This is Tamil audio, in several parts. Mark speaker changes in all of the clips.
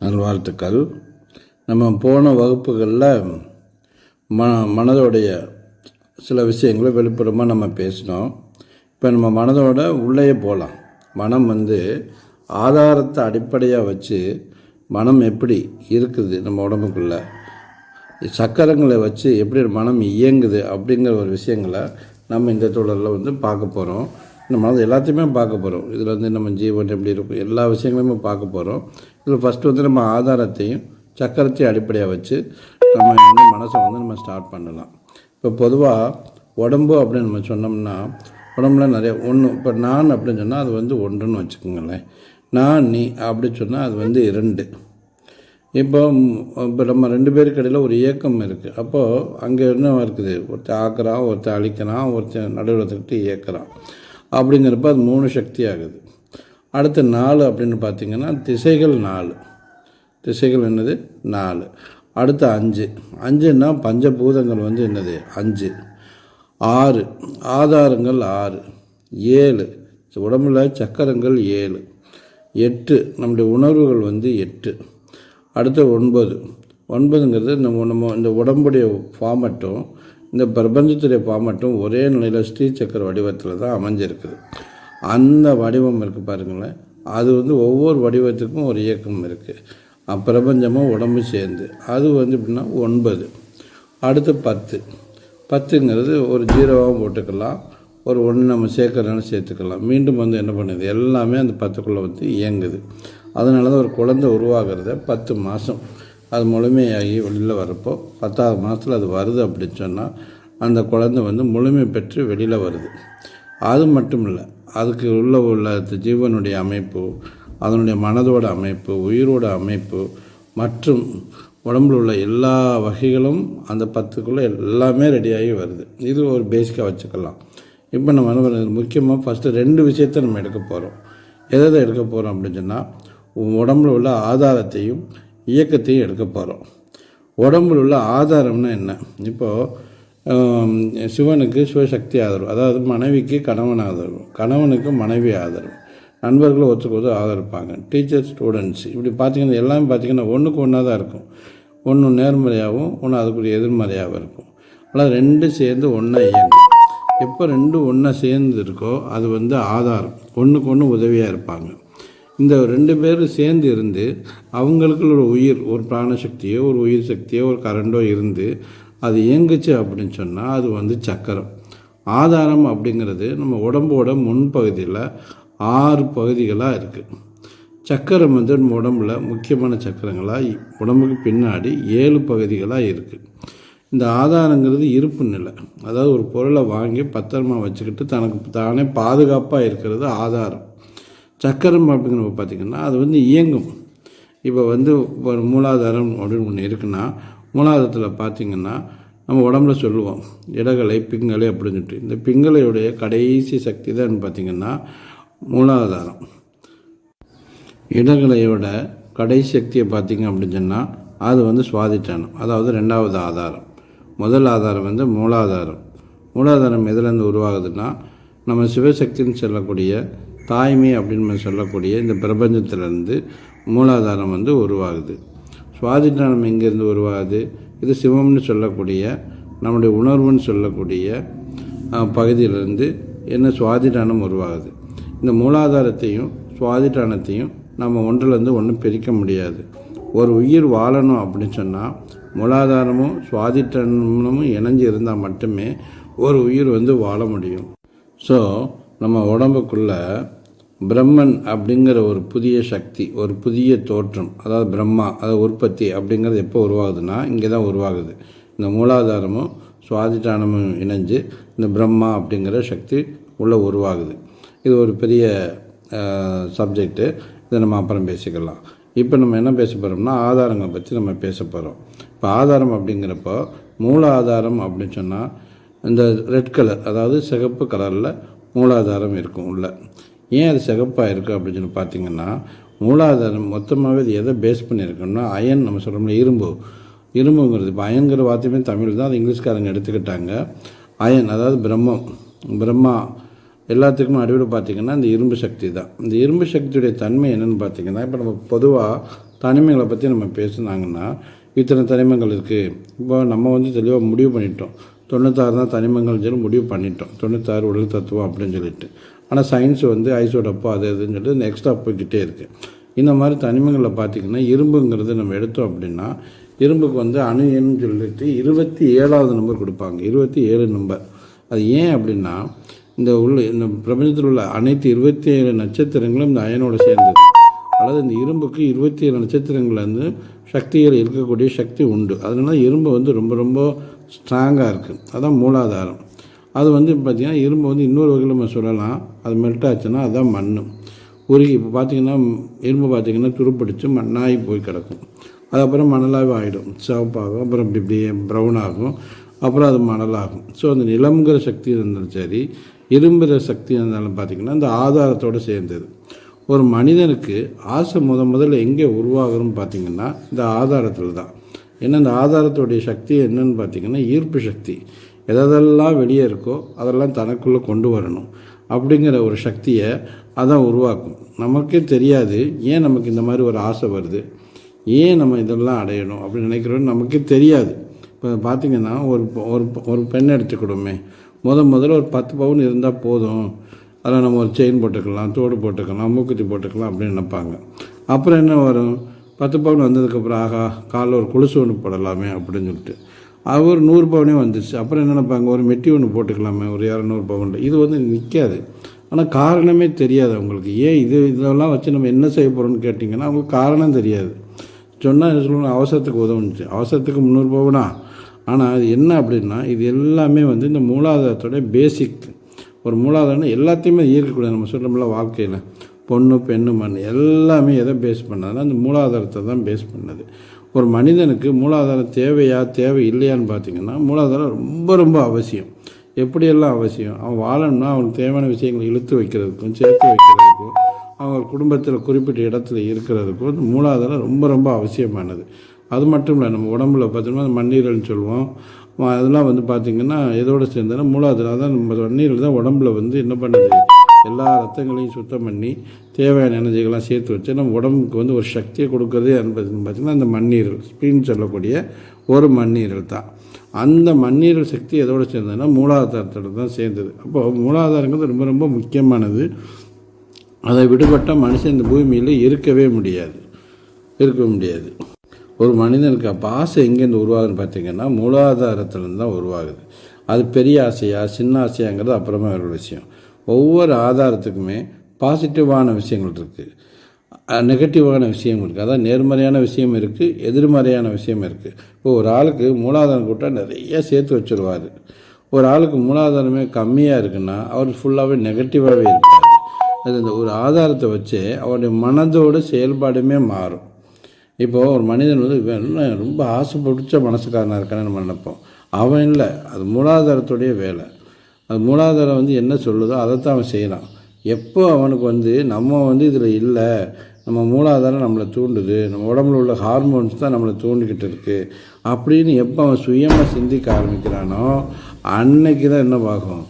Speaker 1: நல்வாழ்த்துக்கள். நம்ம போன வகுப்புகளில் ம மனதோடைய சில விஷயங்களை வெளிப்புறமாக நம்ம பேசினோம். இப்போ நம்ம மனதோட உள்ளே போகலாம் மனம் வந்து ஆதாரத்தை அடிப்படையாக வச்சு மனம் எப்படி இருக்குது நம்ம உடம்புக்குள்ளே? சக்கரங்களை வச்சு எப்படி மனம் இயங்குது அப்படிங்கிற ஒரு விஷயங்களை நம்ம இந்த தொடரில் வந்து பார்க்க போகிறோம். இந்த மனது எல்லாத்தையுமே பார்க்க போகிறோம். இதில் வந்து நம்ம ஜீவன் எப்படி இருக்கும் எல்லா விஷயங்களையுமே பார்க்க போகிறோம். இதில் ஃபஸ்ட்டு வந்து நம்ம ஆதாரத்தையும் சக்கரத்தையும் அடிப்படையாக வச்சு நம்ம வந்து மனசை வந்து நம்ம ஸ்டார்ட் பண்ணலாம். இப்போ பொதுவாக உடம்பு அப்படின்னு நம்ம சொன்னோம்னா உடம்புல நிறைய ஒன்று இப்போ நான் அப்படின்னு சொன்னால் அது வந்து ஒன்றுன்னு வச்சுக்கோங்களேன். நான் நீ அப்படி சொன்னால் அது வந்து இரண்டு. இப்போ இப்போ நம்ம ரெண்டு பேருக்கு இடையில் ஒரு இயக்கம் இருக்குது அப்போது அங்கே என்ன இருக்குது? ஒருத்தன் ஆக்குறான் ஒருத்தன் அழிக்கிறான் ஒருத்தன் நடுவில் இயக்கிறான். அப்படிங்கிறப்ப அது மூணு சக்தி ஆகுது. அடுத்து நாலு அப்படின்னு பார்த்தீங்கன்னா திசைகள் நாலு. திசைகள் என்னது? நாலு. அடுத்து அஞ்சு. அஞ்சுன்னா பஞ்சபூதங்கள் வந்து என்னது? அஞ்சு. ஆறு. ஆதாரங்கள் ஆறு. ஏழு. உடம்புல சக்கரங்கள் ஏழு. எட்டு. நம்முடைய உணர்வுகள் வந்து எட்டு. அடுத்து ஒன்பது. ஒன்பதுங்கிறது நம்ம நம்ம இந்த உடம்புடைய ஃபார்மட்டும் இந்த பிரபஞ்சத்துடைய ஃபார்மட்டும் ஒரே நிலையில் ஸ்ரீ சக்கர வடிவத்தில் தான் அமைஞ்சிருக்குது. அந்த வடிவம் இருக்குது பாருங்களேன். அது வந்து ஒவ்வொரு வடிவத்துக்கும் ஒரு இயக்கம் இருக்குது பிரபஞ்சமும் உடம்பு சேர்ந்து. அது வந்து எப்படின்னா ஒன்பது. அடுத்து பத்து. பத்துங்கிறது ஒரு ஜீரோவாகவும் போட்டுக்கலாம். ஒரு ஒன்று நம்ம சேர்க்கறதுனால சேர்த்துக்கலாம். மீண்டும் வந்து என்ன பண்ணுது? எல்லாமே அந்த பத்துக்குள்ளே வந்து இயங்குது. அதனால தான் ஒரு குழந்தை உருவாகிறத பத்து மாதம் அது முழுமையாகி வெளியில் வரப்போ பத்தாவது மாதத்தில் அது வருது அப்படின்னு சொன்னால் அந்த குழந்தை வந்து முழுமை பெற்று வெளியில் வருது. அது மட்டும் இல்லை அதுக்கு உள்ள உள்ள ஜீவனுடைய அமைப்பு அதனுடைய மனதோட அமைப்பு உயிரோட அமைப்பு மற்றும் உடம்புல உள்ள எல்லா வகைகளும் அந்த பத்துக்குள்ளே எல்லாமே ரெடியாகி வருது. இது ஒரு பேசிக்காக வச்சுக்கலாம். இப்போ நம்ம முக்கியமாக ஃபஸ்ட்டு ரெண்டு விஷயத்தை நம்ம எடுக்க போகிறோம் எதை எதை எடுக்க போகிறோம் அப்படின்னு சொன்னால் உடம்புல உள்ள ஆதாரத்தையும் இயக்கத்தையும் எடுக்க போகிறோம் உடம்புல உள்ள ஆதாரம்னா என்ன? இப்போது சிவனுக்கு சிவசக்தி ஆதரவு அதாவது மனைவிக்கு கணவன் ஆதரவு கணவனுக்கு மனைவி ஆதரவு நண்பர்கள் ஒருத்தருக்கு ஒருத்தர் ஆதரிப்பாங்க டீச்சர் ஸ்டூடெண்ட்ஸ் இப்படி பார்த்தீங்கன்னா எல்லாமே பார்த்தீங்கன்னா ஒன்றுக்கு ஒன்றா தான் இருக்கும். ஒன்று நேர்மறையாகவும் ஒன்று அதுக்குரிய எதிர்மறையாகவும் இருக்கும். ஆனால் ரெண்டும் சேர்ந்து ஒன்றா இயங்கும். எப்போ ரெண்டும் ஒன்றா சேர்ந்து இருக்கோ அது வந்து ஆதாரம். ஒன்றுக்கு ஒன்று உதவியாக இருப்பாங்க. இந்த ரெண்டு பேரும் சேர்ந்து இருந்து அவங்களுக்குள்ள ஒரு உயிர் ஒரு பிராணசக்தியோ ஒரு உயிர் சக்தியோ ஒரு கரண்டோ இருந்து அது இயங்குச்சு அப்படின்னு சொன்னால் அது வந்து சக்கரம். ஆதாரம் அப்படிங்கிறது நம்ம உடம்போட முன்பகுதியில் ஆறு பகுதிகளாக இருக்குது சக்கரம் வந்து நம்ம உடம்புல முக்கியமான சக்கரங்களாக உடம்புக்கு பின்னாடி ஏழு பகுதிகளாக இருக்குது இந்த ஆதாரங்கிறது இருப்பு நிலை. அதாவது ஒரு பொருளை வாங்கி பத்திரமா வச்சுக்கிட்டு தனக்கு தானே பாதுகாப்பாக இருக்கிறது ஆதாரம். சக்கரம் அப்படிங்கிறப்ப பார்த்திங்கன்னா அது வந்து இயங்கும். இப்போ வந்து ஒரு மூலாதாரம் அப்படின்னு ஒன்று இருக்குன்னா மூலாதாரத்தில் பார்த்திங்கன்னா நம்ம உடம்புல சொல்லுவோம் இடகலை பிங்கலை அப்படின்னு சொல்லிட்டு. இந்த பிங்கலையுடைய கடைசி சக்தி தான் பார்த்திங்கன்னா மூலாதாரம். இடகலையோட கடைசி சக்தியை பார்த்தீங்க அப்படின்னு சொன்னால் அது வந்து சுவாதிட்டானம் அதாவது ரெண்டாவது ஆதாரம். முதல் ஆதாரம் வந்து மூலாதாரம். மூலாதாரம் எதுலேருந்து உருவாகுதுன்னா நம்ம சிவசக்தின்னு சொல்லக்கூடிய தாய்மை அப்படின்னு நம்ம சொல்லக்கூடிய இந்த பிரபஞ்சத்திலேருந்து மூலாதாரம் வந்து உருவாகுது. சுவாதிஷ்டானம் எங்கேருந்து உருவாகுது? இது சிவம்னு சொல்லக்கூடிய நம்முடைய உணர்வுன்னு சொல்லக்கூடிய பகுதியிலிருந்து என்ன சுவாதிட்டானம் உருவாகுது. இந்த மூலாதாரத்தையும் சுவாதிட்டானத்தையும் நம்ம ஒன்றிலேருந்து ஒன்றும் பிரிக்க முடியாது. ஒரு உயிர் வாழணும் அப்படின்னு சொன்னால் மூலாதாரமும் சுவாதிட்டானமும் இணைஞ்சு இருந்தால் மட்டுமே ஒரு உயிர் வந்து வாழ முடியும். ஸோ நம்ம உடம்புக்குள்ளே பிரம்மன் அப்படிங்கிற ஒரு புதிய சக்தி ஒரு புதிய தோற்றம் அதாவது பிரம்மா அதாவது உற்பத்தி அப்படிங்கிறது எப்போ உருவாகுதுன்னா இங்கே தான் உருவாகுது. இந்த மூலாதாரமும் சுவாதிட்டானமும் இணைஞ்சு இந்த பிரம்மா அப்படிங்கிற சக்தி உள்ளே உருவாகுது. இது ஒரு பெரிய சப்ஜெக்ட்டு இதை நம்ம அப்புறம் பேசிக்கலாம். இப்போ நம்ம என்ன பேச போகிறோம்னா ஆதாரங்களை பற்றி நம்ம பேச போகிறோம் இப்போ ஆதாரம் அப்படிங்கிறப்போ மூல ஆதாரம் அப்படின்னு சொன்னால் இந்த ரெட் கலர் அதாவது சிகப்பு கலரில் மூலாதாரம் இருக்கும் உள்ள. ஏன் அது சிகப்பாக இருக்குது அப்படின்னு சொல்லி பார்த்தீங்கன்னா மூலாதாரம் மொத்தமாகவே இது எதை பேஸ் பண்ணியிருக்கோம்னா அயன் நம்ம சொல்கிறோம்ல இரும்பு. இரும்புங்கிறது இப்போ அயன்கிற வார்த்தையுமே தமிழ் தான் அது இங்கிலீஷ்காரங்க எடுத்துக்கிட்டாங்க. அயன் அதாவது பிரம்மம். பிரம்மா. எல்லாத்துக்குமே அடிவில் பார்த்திங்கன்னா இந்த இரும்பு சக்தி தான். இந்த இரும்பு சக்தியுடைய தன்மை என்னென்னு பார்த்தீங்கன்னா இப்போ நம்ம பொதுவாக தனிமைகளை பற்றி நம்ம பேசுனாங்கன்னா இத்தனை தனிமங்கள் இருக்குது இப்போ நம்ம வந்து தெளிவாக முடிவு பண்ணிட்டோம். தொண்ணூத்தாறு தான் தனிமங்கள்னு சொல்லி முடிவு பண்ணிட்டோம். தொண்ணூத்தாறு உடல் தத்துவம் அப்படின்னு சொல்லிட்டு. ஆனால் சயின்ஸ் வந்து ஐசோடப்போ அது இதுன்னு சொல்லிட்டு நெக்ஸ்ட் எக்ஸ்ட்ரா போய்கிட்டே இருக்குது இந்த மாதிரி தனிமங்களில் பார்த்திங்கன்னா இரும்புங்கிறது நம்ம எடுத்தோம் அப்படின்னா இரும்புக்கு வந்து அணு சொல்லிட்டு இருபத்தி ஏழாவது நம்பர் கொடுப்பாங்க. இருபத்தி ஏழு நம்பர் அது ஏன் அப்படின்னா இந்த உள்ள இந்த பிரபஞ்சத்தில் உள்ள அனைத்து இருபத்தி ஏழு நட்சத்திரங்களும் இந்த அயனோட சேர்ந்தது. அதாவது இந்த இரும்புக்கு இருபத்தி ஏழு நட்சத்திரங்கள் வந்து சக்திகள் இருக்கக்கூடிய சக்தி உண்டு. அதனால இரும்பு வந்து ரொம்ப ரொம்ப ஸ்ட்ராங்காக இருக்குது அதுதான் மூலாதாரம். அது வந்து பார்த்திங்கன்னா இரும்பு வந்து இன்னொரு வகையில் நம்ம சொல்லலாம். அது மெல்ட் ஆச்சுன்னா அதுதான் மண் உருகி இப்போ பார்த்திங்கன்னா இரும்பு பார்த்திங்கன்னா துருப்பிடிச்சு மண்ணாகி போய் கிடக்கும். அதுக்கப்புறம் மணலாகவே ஆகிடும் சிவப்பாகும் அப்புறம் இப்படி இப்படியே ப்ரௌன் ஆகும். அப்புறம் அது மணலாகும். ஸோ அந்த நிலம்ங்கிற சக்தி இருந்தாலும் சரி இரும்புகிற சக்தி இருந்தாலும் பார்த்திங்கன்னா அந்த ஆதாரத்தோடு சேர்ந்தது. ஒரு மனிதனுக்கு ஆசை முத முதல்ல எங்கே உருவாகணும்னு பார்த்திங்கன்னா இந்த ஆதாரத்தில் தான். ஏன்னா இந்த ஆதாரத்துடைய சக்தி என்னன்னு பார்த்திங்கன்னா ஈர்ப்பு சக்தி. எதெல்லாம் வெளியே இருக்கோ அதெல்லாம் தனக்குள்ளே கொண்டு வரணும். அப்படிங்கிற ஒரு சக்தியை அதான் உருவாக்கும். நமக்கே தெரியாது ஏன் நமக்கு இந்த மாதிரி ஒரு ஆசை வருது? ஏன் நம்ம இதெல்லாம் அடையணும் அப்படின்னு நினைக்கிறோன்னு நமக்கே தெரியாது. இப்போ பார்த்திங்கன்னா ஒரு ஒரு ஒரு பெண் எடுத்துக்கிடுமே. முத முதல்ல ஒரு பத்து பவுன் இருந்தால் போதும். அதில் நம்ம ஒரு செயின் போட்டுக்கலாம் தோடு போட்டுக்கலாம் மூக்குத்தி போட்டுக்கலாம் அப்படின்னு நினைப்பாங்க. அப்புறம் என்ன வரும்? பத்து பவுன் வந்ததுக்கப்புறம் ஆகா காலைல ஒரு கொலுசு ஒன்று போடலாமே அப்படின்னு சொல்லிட்டு. அது ஒரு நூறு பவுனே வந்துச்சு அப்புறம் என்ன நினைப்பாங்க? ஒரு மெட்டி ஒன்று போட்டுக்கலாமே ஒரு இரநூறு பவுனில். இது வந்து நிற்காது ஆனால் காரணமே தெரியாது அவங்களுக்கு. ஏன் இது இதெல்லாம் வச்சு நம்ம என்ன செய்ய போகிறோம்னு கேட்டிங்கன்னா அவங்களுக்கு காரணம் தெரியாது. சொன்னால் என்ன சொல்லணும் அவசரத்துக்கு உதவுனுச்சு. அவசரத்துக்கு முந்நூறு பவுனா? ஆனால் அது என்ன அப்படின்னா இது எல்லாமே வந்து இந்த மூலாதாரத்தோட பேசிக் ஒரு மூலாதாரம் எல்லாத்தையுமே ஈர்க்கக்கூடாது நம்ம சொல்கிறோம்ல வாழ்க்கையில். பொண்ணு பெண்ணு மண் எல்லாமே எதை பேஸ் பண்ணாதுன்னா அந்த மூலாதாரத்தை தான் பேஸ் பண்ணது. ஒரு மனிதனுக்கு மூலாதாரம் தேவையா தேவை இல்லையான்னு பார்த்தீங்கன்னா மூலாதாரம் ரொம்ப ரொம்ப அவசியம். எப்படியெல்லாம் அவசியம்? அவன் வாழணும்னா அவனுக்கு தேவையான விஷயங்களை இழுத்து வைக்கிறதுக்கும் சேர்த்து வைக்கிறதுக்கும் அவங்க குடும்பத்தில் குறிப்பிட்ட இடத்துல இருக்கிறதுக்கும் இந்த மூலாதாரம் ரொம்ப ரொம்ப அவசியமானது. அது மட்டும் இல்லை நம்ம உடம்புல பார்த்தோம்னா மண்ணீரல்னு சொல்லுவோம். அதெல்லாம் வந்து பார்த்திங்கன்னா எதோடு சேர்ந்தோன்னா மூலாதாரம் அதான் நம்ம மண்ணீரல் தான் உடம்புல வந்து என்ன பண்ணுது? எல்லா ரத்தங்களையும் சுத்தம் பண்ணி தேவையான எனர்ஜிகள்லாம் சேர்த்து வச்சு நம்ம உடம்புக்கு வந்து ஒரு சக்தியை கொடுக்கறதே என்பதுன்னு பார்த்திங்கன்னா அந்த மண்ணீரல் ஸ்பின் சொல்லக்கூடிய ஒரு மண்ணீரல் தான். அந்த மண்ணீரல் சக்தி எதோடு சேர்ந்ததுன்னா மூலாதாரத்தோட தான் சேர்ந்தது. அப்போது மூலாதாரங்கிறது ரொம்ப ரொம்ப முக்கியமானது. அதை விடுபட்ட மனுஷன் இந்த பூமியில் இருக்கவே முடியாது. இருக்க முடியாது. ஒரு மனிதனுக்கு அப்போ ஆசை எங்கேருந்து உருவாகுதுன்னு பார்த்தீங்கன்னா மூலாதாரத்துலேருந்து தான் உருவாகுது. அது பெரிய ஆசையா சின்ன ஆசையாங்கிறது அப்புறமா ஒரு விஷயம். ஒவ்வொரு ஆதாரத்துக்குமே பாசிட்டிவான விஷயங்கள் இருக்குது நெகட்டிவான விஷயம் இருக்குது அதான் நேர்மறையான விஷயம் இருக்குது எதிர்மறையான விஷயம் இருக்குது இப்போ ஒரு ஆளுக்கு மூலாதாரம் கூட்டம் நிறைய சேர்த்து வச்சுருவார். ஒரு ஆளுக்கு மூலாதாரமே கம்மியாக இருக்குன்னா அவர் ஃபுல்லாகவே நெகட்டிவாகவே இருப்பார். அது இந்த ஒரு ஆதாரத்தை வச்சு அவருடைய மனதோட செயல்பாடுமே மாறும். இப்போது ஒரு மனிதன் வந்து ரொம்ப ஆசை பிடிச்ச மனசுக்காரனாக இருக்கான்னு நம்ம நினைப்போம். அவன் இல்லை அது மூலாதாரத்துடைய வேலை. அது மூலாதாரம் வந்து என்ன சொல்லுதோ அதைத்தான் அவன் செய்கிறான் எப்போ அவனுக்கு வந்து நம்ம வந்து இதில் இல்லை நம்ம மூலாதாரம் நம்மளை தூண்டுது நம்ம உடம்புல உள்ள ஹார்மோன்ஸ் தான் நம்மளை தூண்டிக்கிட்டு இருக்குது அப்படின்னு எப்போ அவன் சுயமாக சிந்திக்க ஆரம்பிக்கிறானோ அன்னைக்கு தான் என்ன ஆகும்?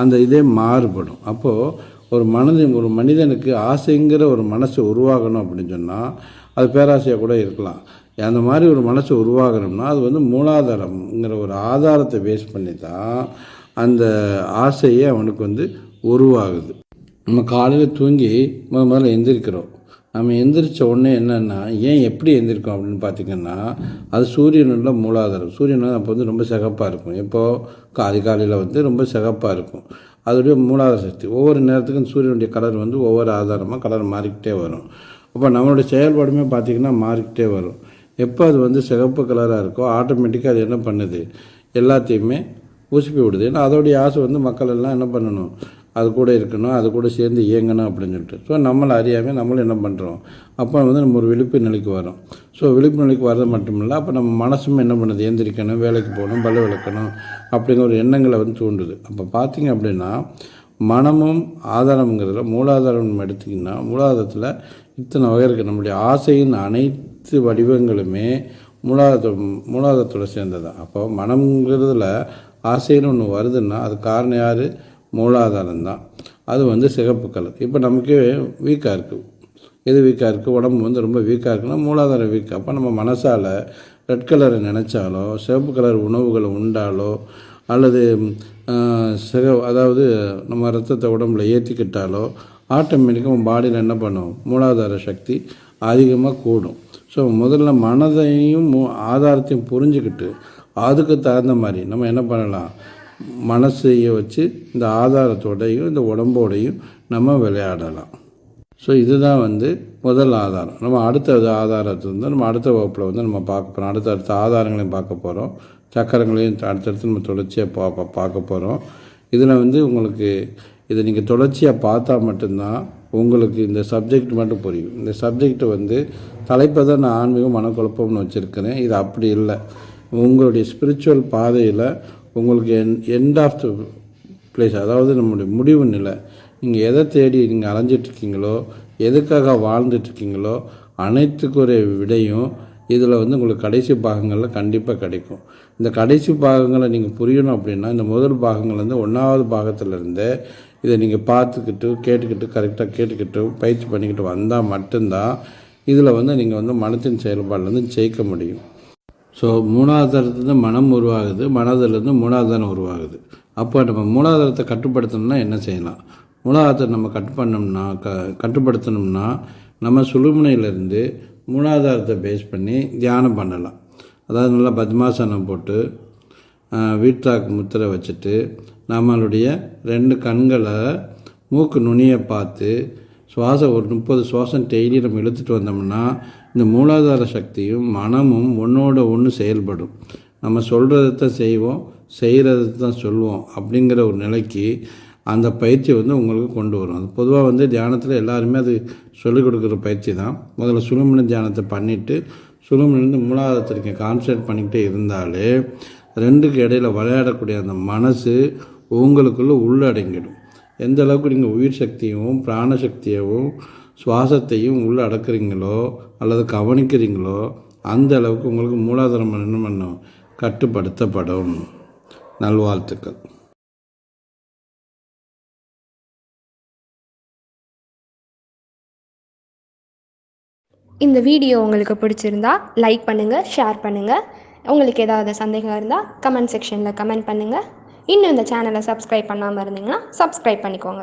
Speaker 1: அந்த இதே மாறுபடும். அப்போது ஒரு மனதின் ஒரு மனிதனுக்கு ஆசைங்கிற ஒரு மனசு உருவாகணும் அப்படின்னு சொன்னால் அது பேராசையாக கூட இருக்கலாம். அந்த மாதிரி ஒரு மனசு உருவாகணும்னா அது வந்து மூலாதாரம்ங்கிற ஒரு ஆதாரத்தை பேஸ் பண்ணி தான் அந்த ஆசையே அவனுக்கு வந்து உருவாகுது. நம்ம காலையில் தூங்கி முத முதல்ல எந்திரிக்கிறோம். நம்ம எந்திரிச்ச உடனே என்னென்னா ஏன் எப்படி எந்திரிக்கும் அப்படின்னு பார்த்திங்கன்னா அது சூரியனோட மூலாதாரம். சூரியன் அப்போ வந்து ரொம்ப சிகப்பாக இருக்கும். எப்போது அதிகாலையில் வந்து ரொம்ப சிகப்பாக இருக்கும். அதோடைய மூலாதார சக்தி. ஒவ்வொரு நேரத்துக்கும் சூரியனுடைய கலர் வந்து ஒவ்வொரு ஆதாரமாக கலர் மாறிக்கிட்டே வரும். அப்போ நம்மளுடைய செயல்பாடுமே பார்த்திங்கன்னா மாறிக்கிட்டே வரும். எப்போ அது வந்து சிகப்பு கலராக இருக்கோ ஆட்டோமேட்டிக்காக அது என்ன பண்ணுது? எல்லாத்தையுமே உசுப்பி விடுது. ஏன்னா அதோடைய ஆசை வந்து மக்கள் எல்லாம் என்ன பண்ணணும்? அது கூட இருக்கணும் அது கூட சேர்ந்து இயங்கணும் அப்படின்னு சொல்லிட்டு. ஸோ நம்மளை அறியாமல் நம்மளும் என்ன பண்ணுறோம் அப்போ வந்து நம்ம ஒரு விழிப்பு நிலைக்கு வரோம் ஸோ விழிப்பு நிலைக்கு வர்றது மட்டும் இல்லை அப்போ நம்ம மனசும் என்ன பண்ணுது? எந்திரிக்கணும் வேலைக்கு போகணும் பல விளக்கணும் அப்படிங்கிற ஒரு எண்ணங்களை வந்து தூண்டுது. அப்போ பார்த்திங்க அப்படின்னா மனமும் ஆதாரம்ங்கிறதுல மூலாதாரம் நம்ம எடுத்திங்கன்னா மூலாதாரத்தில் இத்தனை வகை இருக்குது நம்முடைய ஆசையின் அனைத்து வடிவங்களுமே மூலாதார மூலாதாரத்தோடு சேர்ந்தது. அப்போ மனம்ங்கிறதுல ஆசைன்னு ஒன்று வருதுன்னா அது காரணம் யார்? மூலாதாரம் தான் அது வந்து சிகப்பு கலர். இப்போ நமக்கு வீக்காக இருக்குது எது வீக்காக இருக்குது உடம்பு வந்து ரொம்ப வீக்காக இருக்குன்னா மூலாதாரம் வீக் அப்போ நம்ம மனசால் ரெட் கலரை நினச்சாலோ சிவப்பு கலர் உணவுகளை உண்டாலோ அல்லது சிக அதாவது நம்ம ரத்தத்தை உடம்புல ஏற்றிக்கிட்டாலோ ஆட்டோமேட்டிக்காக பாடியில் என்ன பண்ணும்? மூலாதார சக்தி அதிகமாக கூடும். ஸோ முதல்ல மனதையும் மூ- ஆதாரத்தையும் புரிஞ்சுக்கிட்டு அதுக்கு தகுந்த மாதிரி நம்ம என்ன பண்ணலாம்? மனசையை வச்சு இந்த ஆதாரத்தோடையும் இந்த உடம்போடையும் நம்ம விளையாடலாம். ஸோ இதுதான் வந்து முதல் ஆதாரம். நம்ம அடுத்த ஆதாரத்தை வந்து நம்ம அடுத்த வகுப்பில் வந்து நம்ம பார்க்க போகிறோம் அடுத்தடுத்த ஆதாரங்களையும் பார்க்க போகிறோம் சக்கரங்களையும் அடுத்தடுத்து நம்ம தொடர்ச்சியாக பா பார்க்க போகிறோம் இதில் வந்து உங்களுக்கு இதை நீங்கள் தொடர்ச்சியாக பார்த்தா மட்டும்தான் உங்களுக்கு இந்த சப்ஜெக்ட் மட்டும் புரியும். இந்த சப்ஜெக்ட் வந்து தலைப்பை தான் நான் ஆன்மீகம் மனக்குழப்பம்னு வச்சுருக்கிறேன். இது அப்படி இல்லை. உங்களுடைய ஸ்பிரிச்சுவல் பாதையில் உங்களுக்கு என் எண்ட் ஆஃப் த பிளேஸ் அதாவது நம்முடைய முடிவு நிலை. நீங்கள் எதை தேடி நீங்கள் அலைஞ்சிட்ருக்கீங்களோ எதுக்காக வாழ்ந்துட்டுருக்கீங்களோ அனைத்துக்குரிய விடையும் இதில் வந்து உங்களுக்கு கடைசி பாகங்களில் கண்டிப்பாக கிடைக்கும். இந்த கடைசி பாகங்களை நீங்கள் புரியணும் அப்படின்னா இந்த முதல் பாகங்கள் வந்து ஒன்றாவது பாகத்திலிருந்தே இதை நீங்கள் பார்த்துக்கிட்டு கேட்டுக்கிட்டு கரெக்டாக கேட்டுக்கிட்டு பயிற்சி பண்ணிக்கிட்டு வந்தால் மட்டும்தான் இதில் வந்து நீங்கள் வந்து மனத்தின் செயல்பாடுலேருந்து ஜெயிக்க முடியும். ஸோ மூணாதாரத்துலேருந்து மனம் உருவாகுது மனதிலேருந்து மூணாதாரம் உருவாகுது. அப்போ நம்ம மூலாதாரத்தை கட்டுப்படுத்தணும்னா என்ன செய்யலாம்? மூலாதாரத்தை நம்ம கட்டு பண்ணோம்னா க கட்டுப்படுத்தணும்னா நம்ம சுழுமுனையிலேருந்து மூலாதாரத்தை பேஸ் பண்ணி தியானம் பண்ணலாம். அதாவது நல்லா பத்மாசனம் போட்டு வீட்டாக்கு முத்திரை வச்சுட்டு நம்மளுடைய ரெண்டு கண்களை மூக்கு நுனியை பார்த்து சுவாசம் ஒரு முப்பது சுவாசம் டெய்லி நம்ம இழுத்துட்டு வந்தோம்னா இந்த மூலாதார சக்தியும் மனமும் ஒன்றோட ஒன்று செயல்படும். நம்ம சொல்கிறத தான் செய்வோம் செய்கிறத தான் சொல்லுவோம் அப்படிங்கிற ஒரு நிலைக்கு அந்த பயிற்சி வந்து உங்களுக்கு கொண்டு வரும். அது பொதுவாக வந்து தியானத்தில் எல்லாருமே அது சொல்லிக் கொடுக்குற பயிற்சி தான். முதல்ல சுழுமணி தியானத்தை பண்ணிவிட்டு சுழுமணிலேருந்து மூலாதாரத்திற்கு கான்சன்ட்ரேட் பண்ணிக்கிட்டே இருந்தாலே ரெண்டுக்கு இடையில விளையாடக்கூடிய அந்த மனசு உங்களுக்குள்ளே உள்ளடங்கிடும். எந்த அளவுக்கு நீங்கள் உயிர் சக்தியும் பிராணசக்தியவும் சுவாசத்தையும் உள்ள அடக்குறீங்களோ அல்லது கவனிக்கிறீங்களோ அந்த அளவுக்கு உங்களுக்கு மூலாதாரம் என்ன பண்ணும். கட்டுப்படுத்தப்படும். நல்வாழ்த்துக்கள்.
Speaker 2: இந்த வீடியோ உங்களுக்கு பிடிச்சிருந்தா லைக் பண்ணுங்கள் ஷேர் பண்ணுங்கள் உங்களுக்கு ஏதாவது சந்தேகம் இருந்தால் கமெண்ட் செக்ஷனில் கமெண்ட் பண்ணுங்கள் இன்னும் இந்த சேனலை சப்ஸ்கிரைப் பண்ணாமல் இருந்தீங்கன்னா சப்ஸ்கிரைப் பண்ணிக்கோங்க.